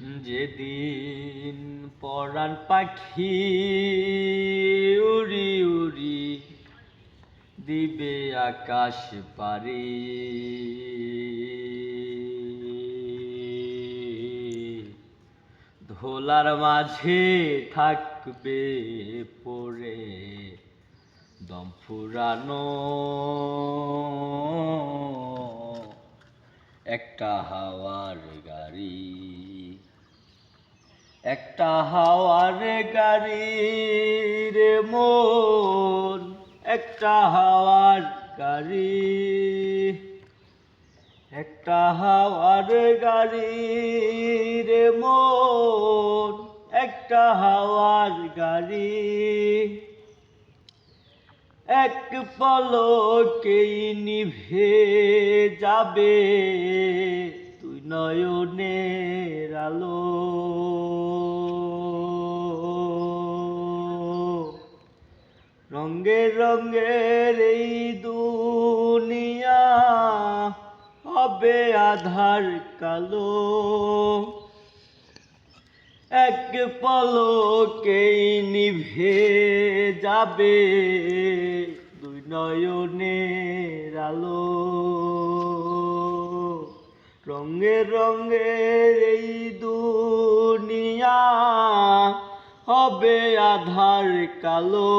যেদিন পরাণ পাখি উড়ি উড়ি দিবে আকাশ পারি ধোলার মাঝে থাকবে পড়ে দম ফুরানো। একটা হাওয়ার গাড়ি। একটা হাওয়ার গাড়ি রে মন একটা হাওয়ার গাড়ি। একটা হাওয়ার গাড়ি রে মন একটা হাওয়ার গাড়ি। এক পলকেই নিভে যাবে তুই নয়নের রঙ্গে রঙ্গের এই দুনিয়া হবে আধার কালো। এক পলকেই নিভে যাবে দুই নয়নের আলো। রঙে রঙের এই দুনিয়া হবে আধার কালো।